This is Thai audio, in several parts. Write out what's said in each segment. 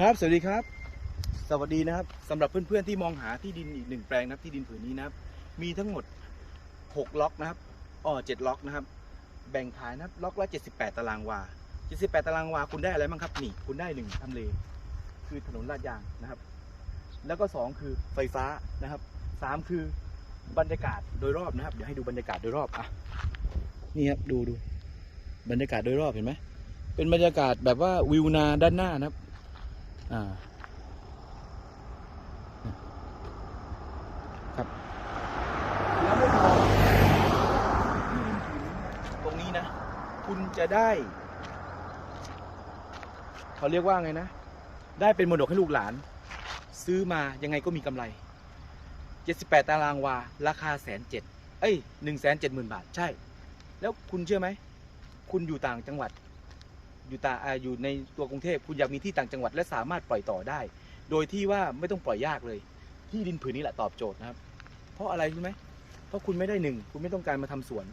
ครับ สวัสดีครับ สวัสดีนะครับสำหรับเพื่อนๆที่มองหาที่ดินอีกหนึ่งแปลงนะครับที่ดินผืนนี้นะครับ มีทั้งหมด 6 ล็อกนะครับอ๋อ7ล็อกนะครับ แบ่งขายนะครับล็อกละ78 ตารางวา 78 ตารางวาคุณได้อะไรบ้างครับนี่ คุณได้หนึ่งทำเล คือถนนลาดยางนะครับ แล้วก็สองคือไฟฟ้านะครับสามคือบรรยากาศโดยรอบนะครับ เดี๋ยวให้ดูบรรยากาศโดยรอบอะนี่ครับดูดูบรรยากาศโดยรอบเห็นไหมเป็นบรรยากาศแบบว่าวิวนาด้านหน้านะครับ อ่าครับ แล้วไม่พอตรงนี้นะ คุณจะได้เขาเรียกว่าไงนะ ได้เป็นมรดกให้ลูกหลาน ซื้อมายังไงก็มีกำไร 78 ตารางวา ราคาแสนเจ็ดเอ้ยหนึ่งแสนเจ็ดหมื่นบาท ใช่ แล้วคุณเชื่อไหม คุณอยู่ต่างจังหวัด อยู่ตาอยู่ในตัวกรุงเทพคุณอยากมีที่ต่างจังหวัดและสามารถปล่อยต่อได้ โดยที่ว่าไม่ต้องปล่อยยากเลย ที่ดินผืนนี้แหละตอบโจทย์นะครับ เพราะอะไรรู้ไหมเพราะคุณไม่ได้หนึ่งคุณไม่ต้องการมาทำสวน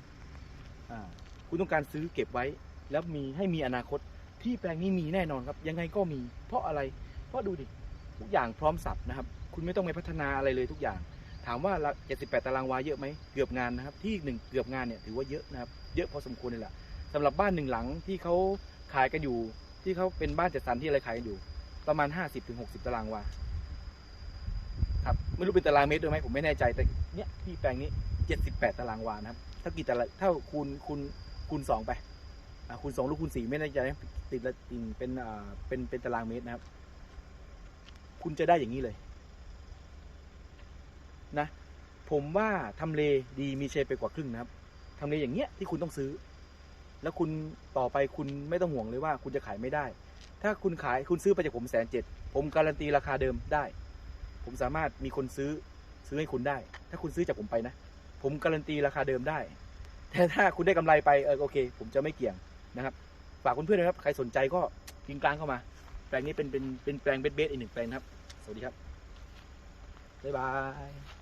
คุณต้องการซื้อเก็บไว้ แล้วมีให้มีอนาคตที่แปลงนี้มีแน่นอนครับ ยังไงก็มี เพราะอะไร เพราะดูดิทุกอย่างพร้อมสับนะครับ คุณไม่ต้องไปพัฒนาอะไรเลยทุกอย่าง ถามว่าละ78 ตารางวาเยอะไหมเกือบงานนะครับ ที่หนึ่งเกือบงานเนี่ยถือว่าเยอะนะครับ เยอะพอสมควรเลยแหละสำหรับบ้านหนึ่งหลังที่เขา ขายกันอยู่ ที่เขาเป็นบ้านจัดสรรที่อะไรขายกันอยู่ ประมาณ50-60ตารางวาครับไม่รู้เป็นตารางเมตรด้วยไหมผมไม่แน่ใจแต่เนี้ยที่แปลงนี้78ตารางวานะครับถ้ากี่ตารางถ้าคูณคูณคูณสองไปอ่าคูณสองหรือคูณสี่ไม่แน่ใจติดละติงเป็นอ่าเป็นเป็นตารางเมตรนะครับ คุณจะได้อย่างนี้เลย นะ ผมว่าทำเลดีมีเชฟไปกว่าครึ่งนะครับทำเลอย่างเงี้ยที่คุณต้องซื้อ แล้วคุณต่อไปคุณไม่ต้องห่วงเลยว่าคุณจะขายไม่ได้ ถ้าคุณขายคุณซื้อไปจากผมแสนเจ็ดผมการันตีราคาเดิมได้ ผมสามารถมีคนซื้อซื้อให้คุณได้ ถ้าคุณซื้อจากผมไปนะ ผมการันตีราคาเดิมได้ แต่ถ้าคุณได้กำไรไปเออโอเค ผมจะไม่เกี่ยงนะครับฝากคุณเพื่อนนะครับใครสนใจก็กิงกลางเข้ามา แปลงนี้เป็นเป็นเป็นแปลงเบสเบสอีกหนึ่งแปลงครับ สวัสดีครับบ๊ายบาย